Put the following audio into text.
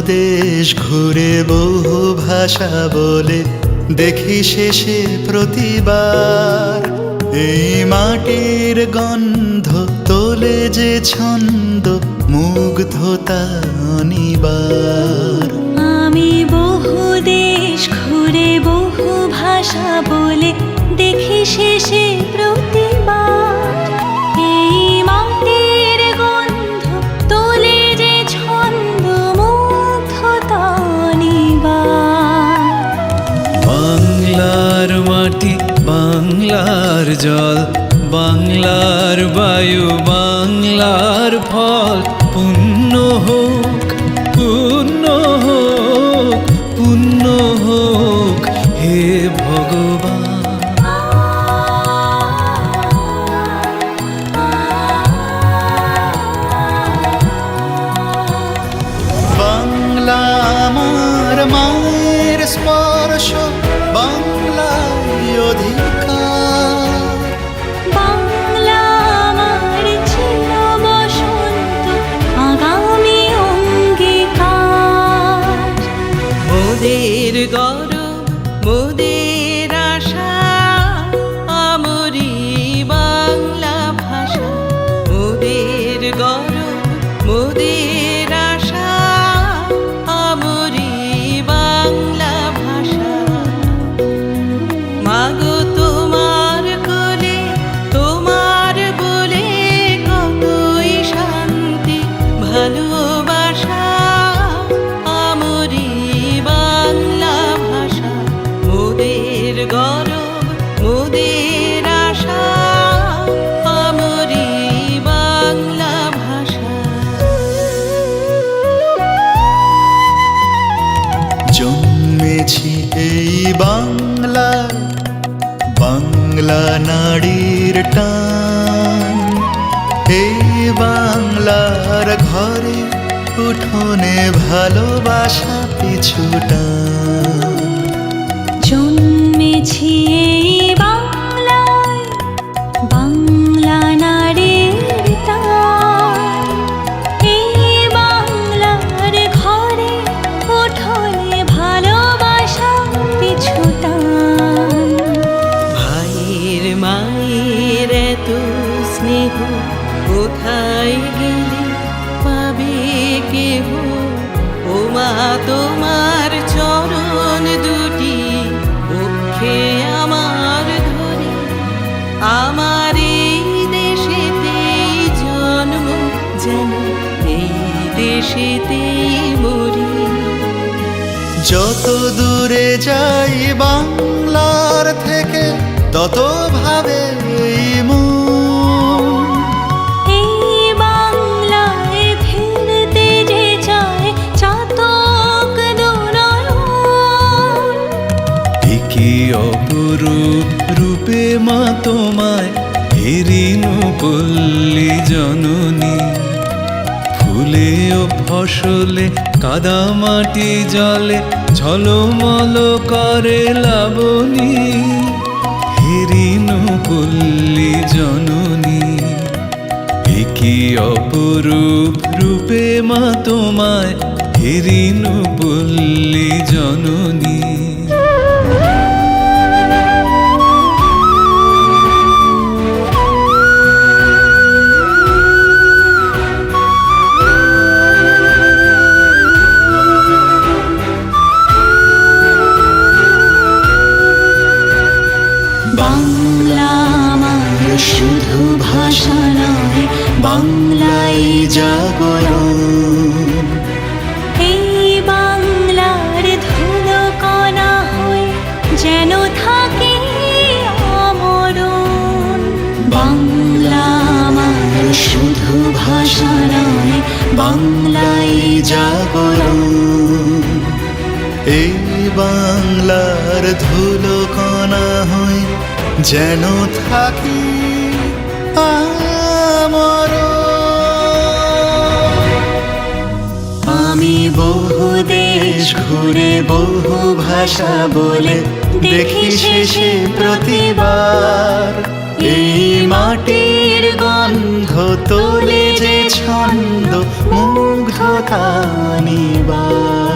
দেশ ঘুরে বহু ভাষা বলে দেখি শেষে প্রতিবার। এই মাটির গন্ধ তোলে যে ছন্দ, মুগ্ধতা অনিবার। আমি বহু দেশ ঘুরে বহু ভাষা বলে দেখি শেষে প্রতিবার মাটি বাংলার জল বাংলার বায়ু বাংলার ফল। মোদের গরম মোদের জন্মেছি এই বাংলা বাংলা নারীর টান। এই বাংলার ঘরে উঠোনে ভালোবাসা পিছুটান জন্মেছি এই বাংলায় কোথায় গেলে পাবে কেহ? ও তোমার চরণ দুটি পক্ষে আমার ধরে। আমার এই দেশেতেই জন্ম যেন, এই দেশেতেই মরি। যত দূরে যাই বাংলার থেকে, তত ভাবে তোমায় হেরিনু পল্লী জননী। ফুলে ও ফসলে কাদা মাটি জলে ঝলমল করে লাবণী। হেরিনু পল্লী জননী কি অপরূপ রূপে মা তোমায় হেরিনু পল্লী জননী। শুধু ভাষা নয় বাংলাই জাগরণ এই বাংলার ধুলো কণা হয়ে যেন থাকে আমরণ বাংলা আমার শুধু ভাষা নয় বাংলাই জাগরণ এই বাংলার ধুলো কণা হই যেন থাকি বহু ভাষা বলে দেখি শেষে প্রতিবার। এই মাটির গন্ধ তোলে যে ছন্দ মুগ্ধ নিবার।